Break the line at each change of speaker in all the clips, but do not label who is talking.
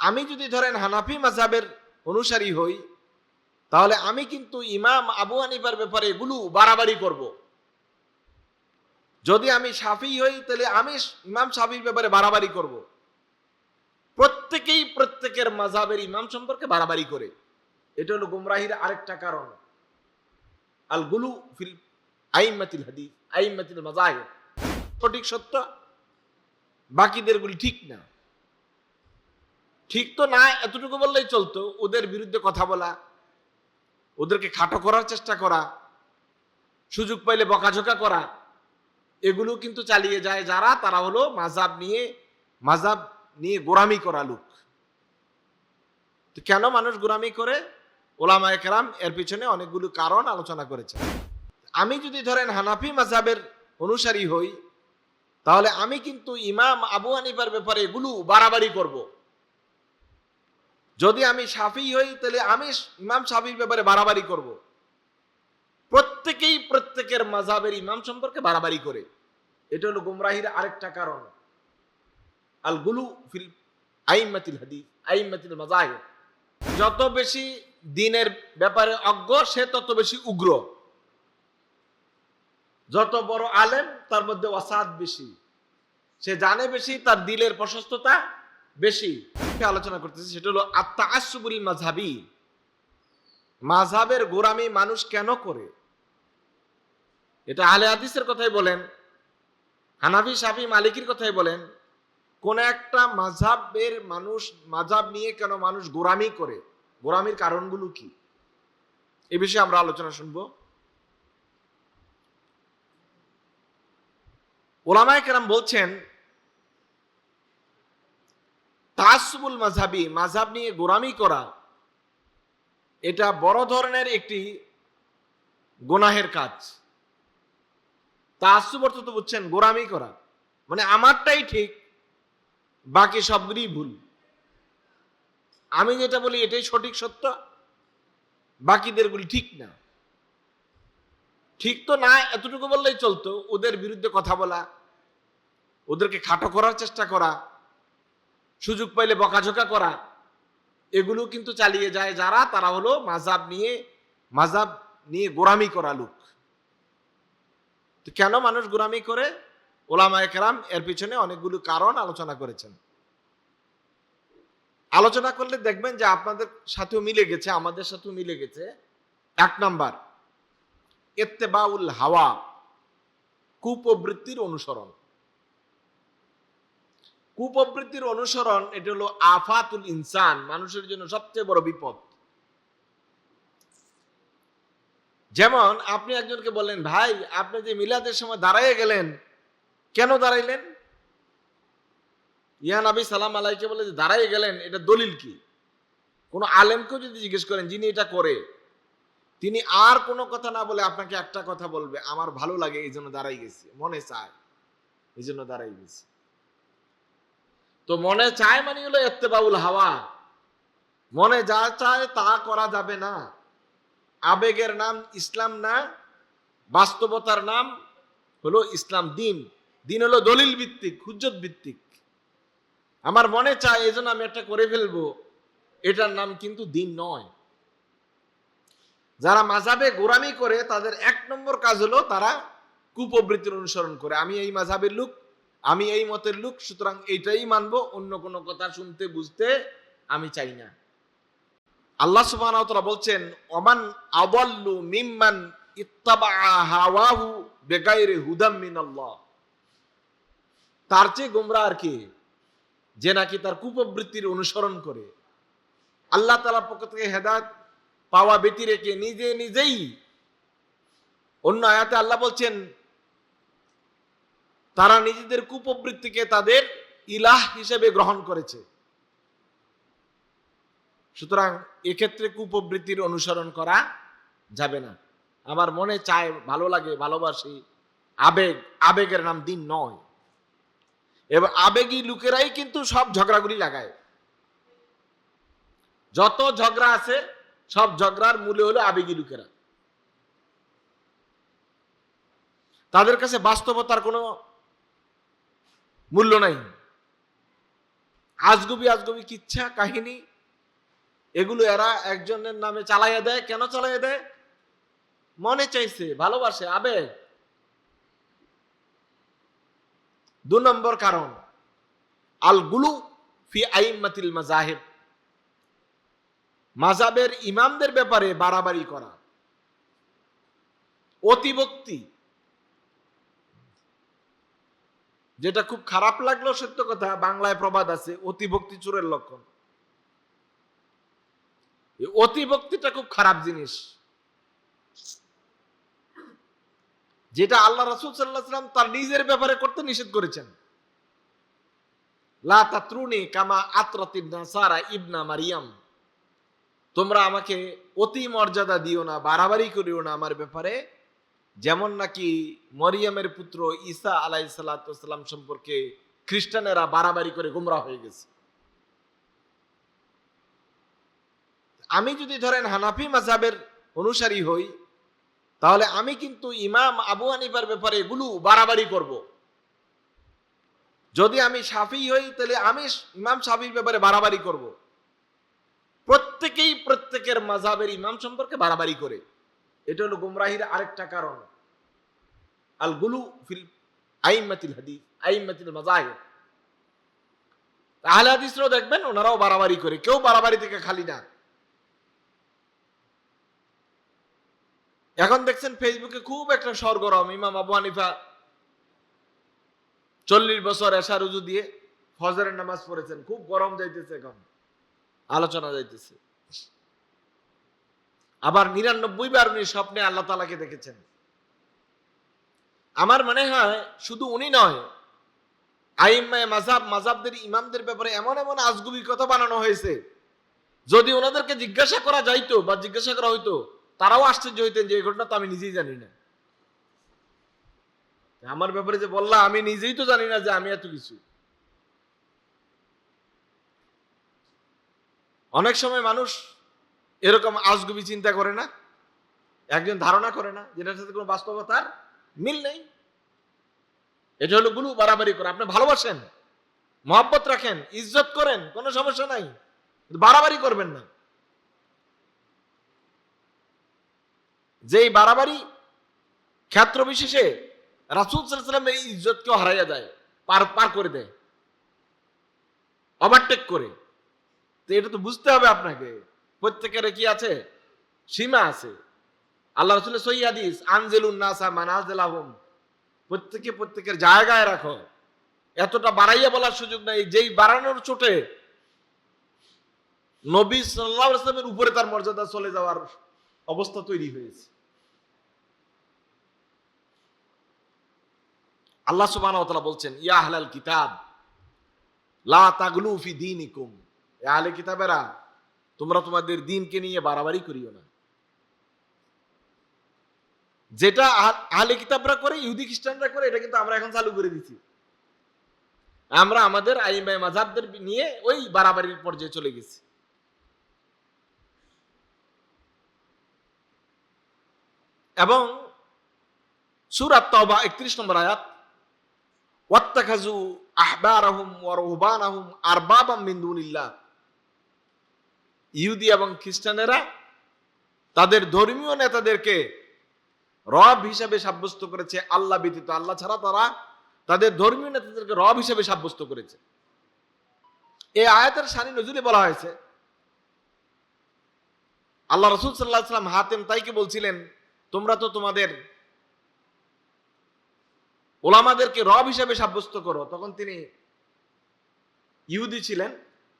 আমি যদি ধরেন হানাফি মাঝাবের অনুসারী হই, তাহলে আমি কিন্তু ইমাম আবু হানিফার ব্যাপারে এগুলো বাড়াবাড়ি করব। যদি আমি সাফি হই, তাহলে আমি ইমাম সাফির ব্যাপারে বাড়াবাড়ি করব। প্রত্যেকেই প্রত্যেকের মাঝাবের ইমাম সম্পর্কে বাড়াবাড়ি করে। এটা হলো গুমরাহির আরেকটা কারণ। আল গুলু ফিল আইমাতিল হাদিস, আইমাতিল মাজাহির সঠিক সত্য? বাকিদের গুলি ঠিক না। ঠিক তো না, এতটুকু বললেই চলতো। ওদের বিরুদ্ধে কথা বলা, ওদেরকে খাটো করার চেষ্টা করা, সুযোগ পাইলে বকাঝোকা করা, এগুলো কিন্তু চালিয়ে যায় যারা, তারা হলো মাজাব নিয়ে মাজাব নিয়ে গোরামি করা লোক। তো কেন মানুষ গোরামি করে? ওলামা একরাম এর পিছনে অনেকগুলো কারণ আলোচনা করেছে আমি যদি ধরেন হানাফি মাজাবের অনুসারী হই, তাহলে আমি কিন্তু ইমাম আবু হানিফার ব্যাপারে এগুলো বাড়াবাড়ি করব। যদি আমি সাফি হই, তাহলে আমি ইমাম সাফির ব্যাপারে বাড়াবাড়ি করব। প্রত্যেকেই প্রত্যেকের মাঝাবের ইমাম সম্পর্কে বাড়াবাড়ি করে। এটা হলো গুমরাহির আরেকটা কারণ। আল গুলু ফিল আইমাতিল হাদিস, আইমাতিল মাজাহির যত বেশি দিনের ব্যাপারে অজ্ঞ, সে তত বেশি উগ্র। যত বড় আলেম, তার মধ্যে অসাদ বেশি। সে জানে বেশি, তার দিলের প্রশস্ততা বেশি আলোচনা করতেছি, সেটা হলো আত্মা আসুবুল মাঝাবি মাঝাবের গোরামি মানুষ কেন করে? এটা আলে হাদিসের কথাই বলেন, হানাফি সাফি মালিকির কথাই বলেন, কোন একটা মাঝাবের মানুষ মাঝাব নিয়ে কেন মানুষ গোরামি করে? গোরামির কারণগুলো কি? এ বিষয়ে আমরা আলোচনা শুনব। ওলামায় কেরাম বলছেন তাসবুল মাঝাবি মাঝাব নিয়ে গোরামি করা, এটা বড় ধরনের একটি গোনাহের কাজ। তাসুব অর্থ তো বুঝছেন, গোরামি করা। মানে আমারটাই ঠিক, বাকি সবগুলি ভুল। আমি যেটা বলি, এটাই সঠিক সত্য বাকিদের গুলি ঠিক না। ঠিক তো না, এতটুকু বললেই চলতো, ওদের বিরুদ্ধে কথা বলা, ওদেরকে খাটো করার চেষ্টা করা সুযোগ পাইলে বকাঝোকা করা। এগুলো কিন্তু চালিয়ে যায় যারা, তারা হলো মাজাব নিয়ে মাজাব নিয়ে গোরামি করা লোক। তো কেন মানুষ গোরামি করে? ওলামা একরাম এর পিছনে অনেকগুলো কারণ আলোচনা করেছেন। আলোচনা করলে দেখবেন যে আপনাদের সাথেও মিলে গেছে, আমাদের সাথেও মিলে গেছে। এক নাম্বার, এত্তেবাউল হাওয়া, কুপ্রবৃত্তির অনুসরণ। কুপ্রবৃত্তির অনুসরণ, এটা হলো আফাতুল ইনসান, মানুষের জন্য সবচেয়ে বড় বিপদ। যেমন আপনি একজনকে বললেন, ভাই, আপনি যে মিলাদের সময় দাঁড়াইয়ে গেলেন, কেন দাঁড়াইলেন? ইয়া নবী সালাম আলাইকে বলে যে, দাঁড়াইয়ে গেলেন, এটা দলিল কি? কোন আলেমকেও যদি জিজ্ঞেস করেন, যিনি এটা করে, তিনি আর কোনো কথা না বলে আপনাকে একটা কথা বলবে, আমার ভালো লাগে, এই জন্য দাঁড়াই গেছি, মনে চায়, এই জন্য দাঁড়াই গেছি। তো মনে চায় মানে হলো এত্তেবাউল হাওয়া। মনে যা চায় তা করা যাবে না। আবেগের নাম ইসলাম না, বাস্তবতার নাম হলো ইসলাম দিন। দিন হলো দলিল ভিত্তিক, হুজ্জত ভিত্তিক। আমার মনে চায় এই জন্য আমি একটা করে ফেলব, এটার নাম কিন্তু দিন নয়। যারা মাঝাবে গোরামি করে, তাদের এক নম্বর কাজ হলো তারা কুপ্রবৃত্তির অনুসরণ করে। আমি এই মাঝাবের লোক আমি এই মতের লোক, সুতরাং এইটাই মানব। অন্য কোনো কথা শুনতে, বুঝতে আমি চাই না। আল্লাহ সুবহানাহু বলছেন, ওমান আদাল্লু মিম্মান হাওয়াহু তার চেয়ে গোমরা আর কি? যে নাকি তার কুপবৃত্তির অনুসরণ করে। আল্লাহ তালার পক্ষ থেকে হেদায়ত পাওয়া ব্যতি রেখে নিজে নিজেই অন্য আয়াতে আল্লাহ বলছেন তারা নিজেদের কুপবৃত্তিকে তাদের ইলাহ হিসেবে গ্রহণ করেছে। সুতরাং এক্ষেত্রে কুপবৃত্তির অনুসরণ করা যাবে না। আমার মনে চায়, ভালো লাগে, ভালোবাসি, আবেগ, আবেগের নাম দিন নয়। এবার আবেগী লোকেরাই কিন্তু সব ঝগড়াগুলি লাগায়। যত ঝগড়া আছে, সব ঝগড়ার মূলে হলো আবেগী লোকেরা। তাদের কাছে বাস্তবতার কোনো মূল্য নাই। আজগুবি আজগুবি কিচ্ছা, কাহিনী, এগুলো এরা একজনের নামে চালাইয়া দেয়। কেন চালাইয়া দেয়? মনে চাইছে, ভালোবাসে, আবেগ। দু নম্বর কারণ আল গুলু ফি আইমাতিল মাজাহেব মাজাবের ইমামদের ব্যাপারে বাড়াবাড়ি করা। অতিভক্তি। যেটা খুব খারাপ লাগল, সত্য কথা, বাংলায় প্রবাদ আছে, অতিভক্তি চোরের লক্ষণ। অতিভক্তিটা খুব খারাপ জিনিস। যেটা আল্লাহ রাসুল সাল্লাহাম তার নিজের ব্যাপারে করতে নিষেধ করেছেন। লা তাত্রুনি কামা আত্রাতিন নাসারা ইবনা মারিয়াম। তোমরা আমাকে অতি মর্যাদা দিও না, বাড়াবাড়ি করিও না আমার ব্যাপারে। যেমন নাকি মরিয়ামের পুত্র ঈসা আলাই সাল্লাম সম্পর্কে খ্রিস্টানেরা বাড়াবাড়ি করে গুমরা হয়ে গেছে আমি যদি ধরেন হানাফি মাজাবের অনুসারী হই, তাহলে আমি কিন্তু ইমাম আবু হানিফার ব্যাপারে এগুলো বাড়াবাড়ি করব। যদি আমি সাফি হই, তাহলে আমি ইমাম সাফির ব্যাপারে বাড়াবাড়ি করব। প্রত্যেকেই প্রত্যেকের মাজাবের ইমাম সম্পর্কে বাড়াবাড়ি করে এটা হলো গুমরাহির আরেকটা কারণ। আল গুলু ফিল আইমাতিল হাদিস, আইমাতিল মাজাহির আহলে হাদিসরাও দেখবেন ওনারাও বাড়াবাড়ি করে, কেউ বাড়াবাড়ি থেকে খালি না। এখন দেখছেন ফেসবুকে খুব একটা সরগরম, ইমাম আবু হানিফা চল্লিশ বছর এশা রুজু দিয়ে ফজরের নামাজ পড়েছেন, খুব গরম যাইতেছে এখন, আলোচনা যাইতেছে। আবার নিরানব্বই বার উনি স্বপ্নে আল্লাহ তালাকে দেখেছেন। আমার মনে হয় শুধু উনি নয়, আইম্মায় মাজাব মাজাবদের ইমামদের ব্যাপারে এমন এমন আজগুবি কথা বানানো হয়েছে। যদি ওনাদেরকে জিজ্ঞাসা করা যাইতো বা জিজ্ঞাসা করা হইতো, তারাও আশ্চর্য হইতেন যে এই ঘটনা তো আমি নিজেই জানি না। আমার ব্যাপারে যে বললাম, আমি নিজেই তো জানি না যে আমি এত কিছু। অনেক সময় মানুষ এরকম আজগুবি চিন্তা করে না। একজন ধারণা করে না, যেটার সাথে কোনো বাস্তবতার মিল নেই। এটা হলো গুলু বাড়াবাড়ি করে। আপনি ভালোবাসেন, মহাব্বত রাখেন, ইজ্জত করেন, কোনো সমস্যা নাই। বাড়াবাড়ি করবেন না। যেই বাড়াবাড়ি ক্ষেত্র বিশেষে রাসুল সাল্লামের এই ইজ্জতকেও হারাইয়া যায়, পার পার করে দেয় ওভারটেক করে। তো এটা তো বুঝতে হবে আপনাকে। প্রত্যেকের কি আছে? সীমা আছে। আল্লাহ রসুলের সহি হাদিস, আনজেলুন নাসা মানাজেলাহুম। প্রত্যেকে প্রত্যেকের জায়গায় রাখো। এতটা বাড়াইয়া বলার সুযোগ নাই, যেই বাড়ানোর চোটে নবী সাল্লাহ ইসলামের উপরে তার মর্যাদা চলে যাওয়ার অবস্থা তৈরি হয়েছে। আল্লাহ তাআলা বলছেন, ইয়া কিতাব, লা তাগলু ফি দীনিকুম। আহলে কিতাবেরা তোমরা তোমাদের দিনকে নিয়ে বাড়াবাড়ি করিও না। যেটা আহ- আহলে কিতাবরা করে, ইহুদি খ্রিস্টানরা করে, এটা কিন্তু আমরা এখন চালু করে দিচ্ছি আমরা আমাদের আইমাই মাঝাবদের নিয়ে ওই বাড়াবাড়ির পর্যায়ে চলে গেছি। এবং সুরাত তওবা একত্রিশ নম্বর আয়াত ওয়াত্তাখাজু আহবারাহুম ওয়া রুহবানাহুম আরবাবাম মিন দুনিল্লাহ। ইহুদি এবং খ্রিস্টানেরা তাদের ধর্মীয় নেতাদেরকে রব হিসাবে সাব্যস্ত করেছে, আল্লাহ ব্যতীত। আল্লাহ ছাড়া তারা তাদের ধর্মীয় নেতাদেরকে রব হিসাবে সাব্যস্ত করেছে। এই আয়াতের সানি নজরে বলা হয়েছে, আল্লাহ রসুল সাল্লাহ সাল্লাম হাতেম তাইকে বলছিলেন, তোমরা তো তোমাদের ওলামাদেরকে রব হিসাবে সাব্যস্ত করো। তখন তিনি ইহুদি ছিলেন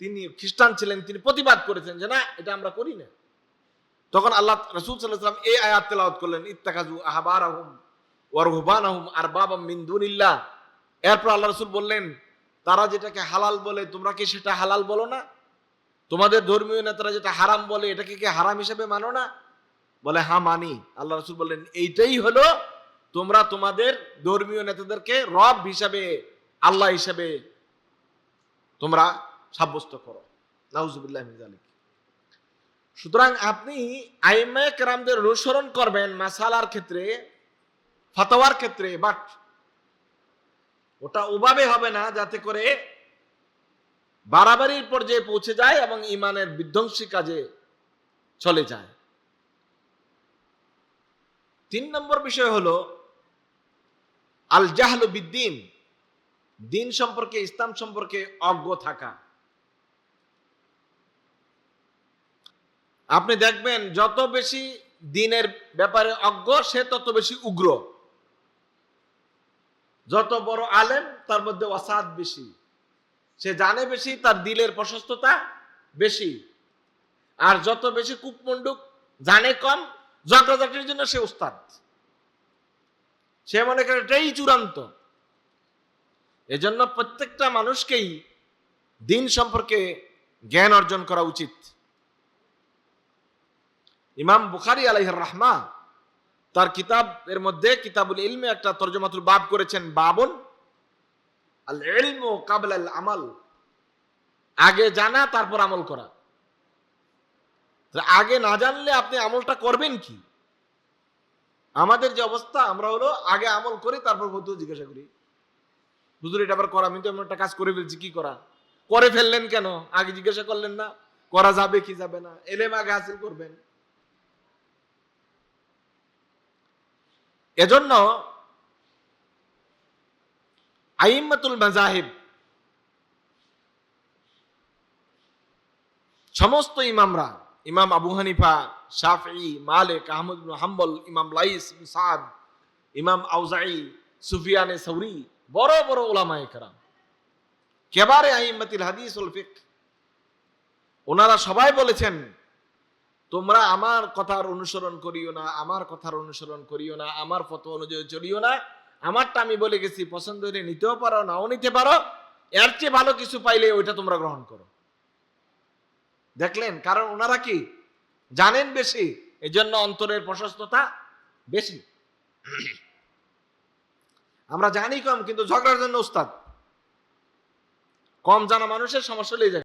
তিনি খ্রিস্টান ছিলেন, তিনি প্রতিবাদ করেছেন যে না, এটা আমরা করি না। তখন আল্লাহ রসুল সাল্লাম এই আয়াত তেলাওয়াত করলেন ইত্তাকাজু আহবার আহম ওয়ার হুবান আহম আর বাবা মিন্দুনিল্লাহ এরপর আল্লাহ রসুল বললেন, তারা যেটাকে হালাল বলে, তোমরা কি সেটা হালাল বলো না? তোমাদের ধর্মীয় নেতারা যেটা হারাম বলে, এটাকে কি হারাম হিসেবে মানো না? বলে হ্যাঁ মানি। আল্লাহ রসুল বললেন, এইটাই হলো তোমরা তোমাদের ধর্মীয় নেতাদেরকে রব হিসাবে, আল্লাহ হিসাবে তোমরা সাব্যস্ত করো। নাউজুবিল্লাহ মিন জালিক সুতরাং আপনি আইমে কেরামদের অনুসরণ করবেন মাসালার ক্ষেত্রে ফাতাওয়ার ক্ষেত্রে বাট ওটা ওভাবে হবে না যাতে করে বাড়াবাড়ির পর্যায়ে পৌঁছে যায় এবং ইমানের বিধ্বংসী কাজে চলে যায়। তিন নম্বর বিষয় হলো আল জাহলু বিদ্দিন। দিন সম্পর্কে, ইসলাম সম্পর্কে অজ্ঞ থাকা। আপনি দেখবেন যত বেশি দিনের ব্যাপারে অজ্ঞ, সে তত বেশি উগ্র। যত বড় আলেম, তার মধ্যে অসাদ বেশি। সে জানে বেশি, তার দিলের প্রশস্ততা বেশি। আর যত বেশি কূপমণ্ডুক, জানে কম ঝগড়াঝাটির জন্য সে উস্তাদ। সে মনে করে এটাই চূড়ান্ত। এজন্য প্রত্যেকটা মানুষকেই দিন সম্পর্কে জ্ঞান অর্জন করা উচিত। ইমাম বুখারি আলাইহির রাহমা তার কিতাব, এর মধ্যে কিতাবুল ইলমে একটা তর্জমাতুল বাব করেছেন, বাবন আল ইলমু কাবল আল আমাল। আগে জানা, তারপর আমল করা। আগে না জানলে আপনি আমলটা করবেন কি? আমাদের যে অবস্থা, আমরা হলো আগে আমল করি, তারপর হুজুর জিজ্ঞাসা করি। হুজুর, এটা আবার করা, আমি তো একটা কাজ করে ফেলছি, কি করা? করে ফেললেন কেন? আগে জিজ্ঞাসা করলেন না? করা যাবে কি যাবে না? এলেম আগে হাসিল করবেন। এজন্য আইম্মাতুল মাজাহিব সমস্ত ইমামরা, ইমাম আবু হানিফা শাফি মালিক, আহমদ হাম্বল, ইমাম লাইস সাদ, ইমাম আউজাই সুফিয়ানে সৌরি, বড় বড় ওলামায়ে কেরাম। কেবারে আইম্মাতিল হাদিস ওনারা সবাই বলেছেন তোমরা আমার কথার অনুসরণ করিও না, আমার কথার অনুসরণ করিও না, আমার ফটো অনুযায়ী চলিও না। আমারটা আমি বলে গেছি, পছন্দ হলে নিতেও পারো, নাও নিতে পারো। এর চেয়ে ভালো কিছু পাইলে ওইটা তোমরা গ্রহণ করো। দেখলেন, কারণ ওনারা কি? জানেন বেশি এই জন্য অন্তরের প্রশস্ততা বেশি। আমরা জানি কম, কিন্তু ঝগড়ার জন্য উস্তাদ। কম জানা মানুষের সমস্যা হলেই যায়।